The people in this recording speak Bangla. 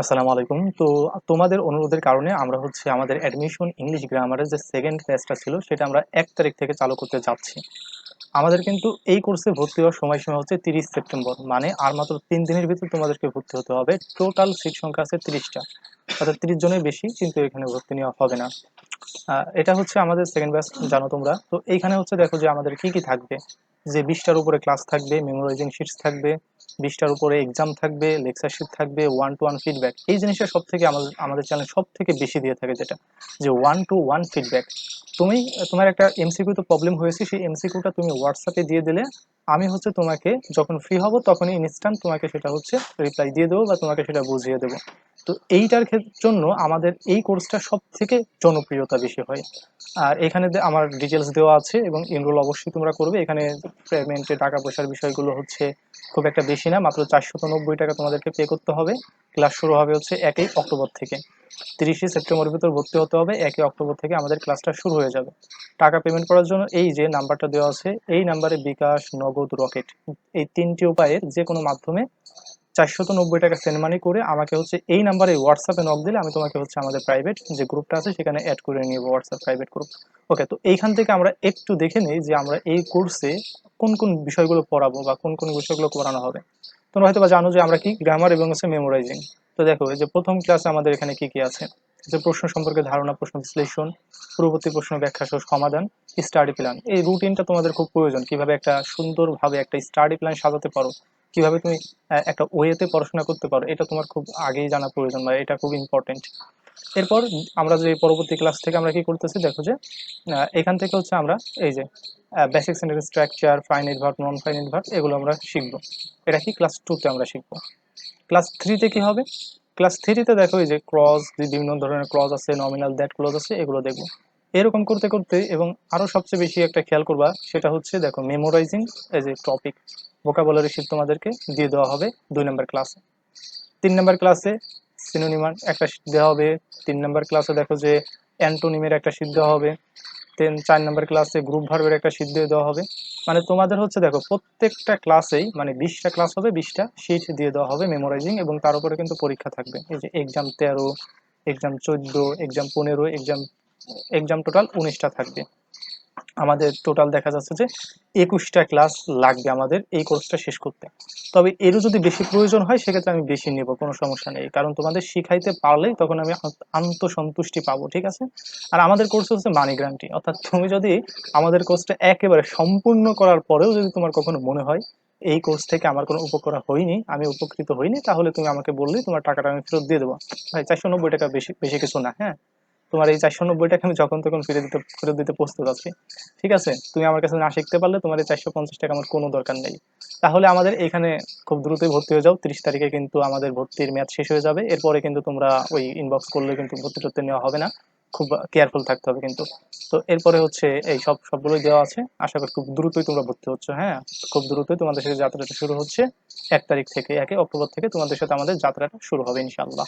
আসসালামু আলাইকুম। তো তোমাদের অনুরোধের কারণে আমরা হচ্ছে আমাদের অ্যাডমিশন ইংলিশ গ্রামারের যে সেকেন্ড ব্যাচটা ছিল, সেটা আমরা এক তারিখ থেকে চালু করতে যাচ্ছি। আমাদের কিন্তু এই কোর্সে ভর্তি হওয়ার সময়সীমা হচ্ছে তিরিশ সেপ্টেম্বর মানে আর মাত্র তিন দিনের ভিতরে তোমাদেরকে ভর্তি হতে হবে। টোটাল সিট সংখ্যা আছে তিরিশটা, অর্থাৎ তিরিশ জনের বেশি কিন্তু এখানে ভর্তি নেওয়া হবে না। এটা হচ্ছে আমাদের সেকেন্ড ব্যাচ জানো তোমরা? তো এইখানে হচ্ছে দেখো যে আমাদের কি কি থাকবে? যে বিশটার উপরে ক্লাস থাকবে মেমোরাইজিং শিটস থাকবে বিশটার উপরে এক্সাম থাকবে লেকচার শিট থাকবে ওয়ান টু ওয়ান ফিডব্যাক এই জিনিসটা সব থেকে আমাদের আমাদের চ্যানেল সব থেকে বেশি দিয়ে থাকে যেটা, যে ওয়ান টু ওয়ান ফিডব্যাক তুমি, তোমার একটা এমসিকিউ তো প্রবলেম হয়েছে, সেই এমসিকিউটা তুমি হোয়াটসঅ্যাপে দিয়ে দিলে, আমি হচ্ছে তোমাকে যখন ফ্রি হব তখনই ইনস্ট্যান্ট তোমাকে সেটা হচ্ছে রিপ্লাই দিয়ে দেবো বা তোমাকে সেটা বুঝিয়ে দেবো। তো এইটার জন্য আমাদের এই কোর্সটা সব থেকে জনপ্রিয়তা বেশি হয়। আর এখানে আমার ডিটেলস দেওয়া আছে এবং এনরোল অবশ্যই তোমরা করবে। এখানে পেমেন্টে টাকা পয়সার বিষয়গুলো হচ্ছে, খুব একটা বেশি না, মাত্র চারশো নব্বই টাকা তোমাদেরকে পে করতে হবে। ক্লাস শুরু হবে হচ্ছে একই অক্টোবর থেকে। তিরিশে সেপ্টেম্বরের ভিতর ভর্তি হতে হবে, একই অক্টোবর থেকে আমাদের ক্লাসটা শুরু হয়ে যাবে। টাকা পেমেন্ট করার জন্য এই যে নাম্বারটা দেওয়া আছে, এই নাম্বারে বিকাশ নগদ রকেট। এই তিনটি উপায়ের যে কোনো মাধ্যমে চারশত নব্বই টাকা সেন্ড মানি করে আমাকে হচ্ছে এই নাম্বারে হোয়াটসঅ্যাপে নক দিলে আমি তোমাকে হচ্ছে আমাদের প্রাইভেট যে গ্রুপটা আছে সেখানে অ্যাড করে নিব হোয়াটসঅ্যাপ প্রাইভেট গ্রুপ ওকে তো এইখান থেকে আমরা একটু দেখে নিই যে আমরা এই কোর্সে কোন কোন বিষয়গুলো পড়াবো বা কোন কোন বিষয়গুলো করানো হবে। তোমরা হয়তো বা জানো যে আমরা কি গ্রামার এবং হচ্ছে মেমোরাইজিং তো দেখো যে প্রথম ক্লাসে আমাদের এখানে কি কি আছে? যে প্রশ্ন সম্পর্কে ধারণা, প্রশ্ন বিশ্লেষণ, পূর্ববর্তী প্রশ্ন ব্যাখ্যা সহ সমাধান স্টাডি প্ল্যান এই রুটিনটা তোমাদের খুব প্রয়োজন। কীভাবে একটা সুন্দরভাবে একটা স্টাডি প্ল্যান সাজাতে পারো? কীভাবে তুমি একটা ওয়েতে পড়াশোনা করতে পারো, এটা তোমার খুব আগেই জানা প্রয়োজন বা এটা খুব ইম্পর্টেন্ট এরপর আমরা যে পরবর্তী ক্লাস থেকে আমরা কি করতেছি, দেখো যে এখান থেকে হচ্ছে আমরা এই যে basic sentence structure finite verb non finite verb এগুলো আমরা শিখব। এটা কি? ক্লাস টুতে আমরা শিখব। ক্লাস থ্রিতে কি হবে? ক্লাস থ্রিতে দেখো এই যে ক্লজ বিভিন্ন ধরনের ক্লজ আছে নমিনাল দ্যাট ক্লজ আছে, এগুলো দেখব। এরকম করতে করতে এবং আরও সবচেয়ে বেশি একটা খেয়াল করবা, সেটা হচ্ছে দেখো মেমোরাইজিং এই যে টপিক ভোকাবুলারি শিট তোমাদেরকে দিয়ে দেওয়া হবে দুই নম্বর ক্লাসে তিন নম্বর ক্লাসে সিনোনিমার একটা শীট দেওয়া হবে, তিন নম্বর ক্লাসে দেখো যে অ্যান্টোনিমের একটা শীট দেওয়া হবে দেন চার নম্বর ক্লাসে গ্রুপ ভার্বের একটা শীট দিয়ে দেওয়া হবে। মানে তোমাদের হচ্ছে দেখো প্রত্যেকটা ক্লাসেই মানে বিশটা ক্লাস হবে, বিশটা শীট দিয়ে দেওয়া হবে মেমোরাইজিং এবং তার উপরে কিন্তু পরীক্ষা থাকবে। এই যে এক্সাম তেরো এক্সাম চোদ্দ এক্সাম পনেরো এক্সাম এক্সাম টোটাল উনিশটা থাকবে। আমাদের টোটাল দেখা যাচ্ছে যে একুশটা ক্লাস লাগবে আমাদের এই কোর্সটা শেষ করতে। তবে এরও যদি বেশি প্রয়োজন হয়, সেক্ষেত্রে আমি বেশি নেব, কোনো সমস্যা নেই। কারণ তোমাদের শিখাইতে পারলেই তখন আমি আন্ত- আন্তঃসন্তুষ্টি পাবো, ঠিক আছে? আর আমাদের কোর্স হচ্ছে মানি গ্যারান্টি অর্থাৎ তুমি যদি আমাদের কোর্সটা একেবারে সম্পূর্ণ করার পরেও যদি তোমার কখনো মনে হয়, এই কোর্স থেকে আমার কোনো উপকার হয়নি, আমি উপকৃত হইনি, তাহলে তুমি আমাকে বললেই তোমার টাকাটা আমি ফেরত দিয়ে দেবো। ভাই, চারশো নব্বই টাকা বেশি বেশি কিছু না হ্যাঁ? তোমার এই চারশো নব্বই টাকা আমি যখন তখন ফিরে দিতে, ফেরত দিতে প্রস্তুত আছি। ঠিক আছে? তুমি আমার কাছে না শিখতে পারলে তোমার এই চারশো পঞ্চাশ টাকা আমার কোনো দরকার নেই। তাহলে আমাদের এখানে খুব দ্রুতই ভর্তি হয়ে যাও। তিরিশ তারিখে কিন্তু আমাদের ভর্তির মেয়াদ শেষ হয়ে যাবে। এরপরে কিন্তু তোমরা ওই ইনবক্স করলে কিন্তু ভর্তি টর্তি নেওয়া হবে না। খুব কেয়ারফুল থাকতে হবে কিন্তু। তো এরপরে হচ্ছে এই সব, সবগুলোই দেওয়া আছে। আশা করি খুব দ্রুতই তোমরা ভর্তি হচ্ছে হ্যাঁ? খুব দ্রুতই তোমাদের সাথে যাত্রাটা শুরু হচ্ছে। এক তারিখ থেকে, একে অক্টোবর থেকে তোমাদের সাথে আমাদের যাত্রাটা শুরু হবে ইনশাআল্লাহ।